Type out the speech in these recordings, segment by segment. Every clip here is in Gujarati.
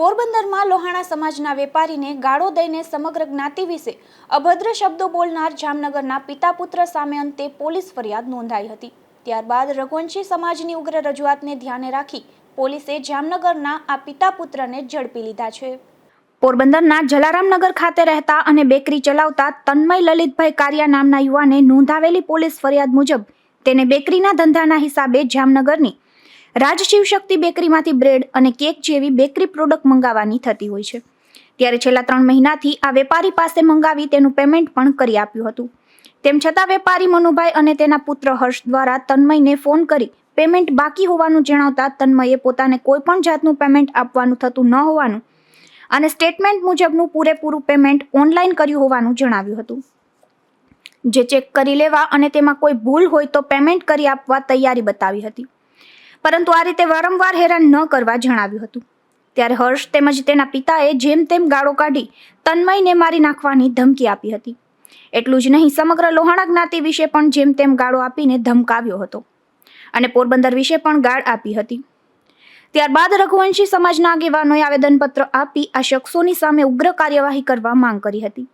પોરબંદરમાં લોહાણા સમાજના વેપારીને ગાળો દઈને સમગ્ર જ્ઞાતિ વિશે અભદ્ર શબ્દો બોલનાર જામનગરના પિતા પુત્ર સામે અંતે પોલીસ ફરિયાદ નોંધાઈ હતી. ત્યારબાદ રઘુવંશી સમાજની ઉગ્ર રજૂઆતને ધ્યાને રાખી પોલીસે જામનગરના આ પિતા પુત્રને ઝડપી લીધા છે. પોરબંદરના જલારામનગર ખાતે રહેતા અને બેકરી ચલાવતા તન્મય લલિતભાઈ કારિયા નામના યુવાને નોંધાવેલી પોલીસ ફરિયાદ મુજબ તેને બેકરીના ધંધાના હિસાબે જામનગરની રાજ શિવશક્તિ બેકરીમાંથી બ્રેડ અને કેક જેવી બેકરી પ્રોડક્ટ મંગાવવાની થતી હોય છે. ત્યારે છેલ્લા ત્રણ મહિનાથી આ વેપારી પાસે મંગાવી તેનું પેમેન્ટ પણ કરી આપ્યું હતું. તેમ છતાં વેપારી મનુભાઈ અને તેના પુત્ર હર્ષ દ્વારા તન્મયને ફોન કરી પેમેન્ટ બાકી હોવાનું જણાવતા તન્મયે પોતાને કોઈ પણ જાતનું પેમેન્ટ આપવાનું થતું ન હોવાનું અને સ્ટેટમેન્ટ મુજબનું પૂરેપૂરું પેમેન્ટ ઓનલાઈન કર્યું હોવાનું જણાવ્યું હતું. જે ચેક કરી લેવા અને તેમાં કોઈ ભૂલ હોય તો પેમેન્ટ કરી આપવા તૈયારી બતાવી હતી. પરંતુ આ રીતે વારંવાર હેરાન ન કરવા જણાવ્યું હતું. ત્યારે હર્ષ તેમજ તેના પિતાએ જેમ તેમ ગાળો કાઢી તન્મયને મારી નાખવાની ધમકી આપી હતી. એટલું જ નહીં, સમગ્ર લોહાણા જ્ઞાતિ વિશે પણ જેમ તેમ ગાળો આપીને ધમકાવ્યો હતો અને પોરબંદર વિશે પણ ગાળ આપી હતી. ત્યારબાદ રઘુવંશી સમાજના આગેવાનોએ આવેદનપત્ર આપી આ શખ્સોની સામે ઉગ્ર કાર્યવાહી કરવા માંગ કરી હતી,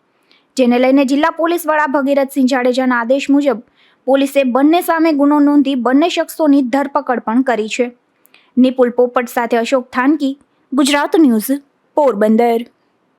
જેને લઈને જિલ્લા પોલીસ વડા ભગીરથસિંહ જાડેજાના આદેશ મુજબ પોલીસે બંને સામે ગુનો નોંધી બંને શખ્સોની ધરપકડ પણ કરી છે. નિપુલ પોપટ સાથે અશોક થાનકી, ગુજરાત ન્યૂઝ, પોરબંદર.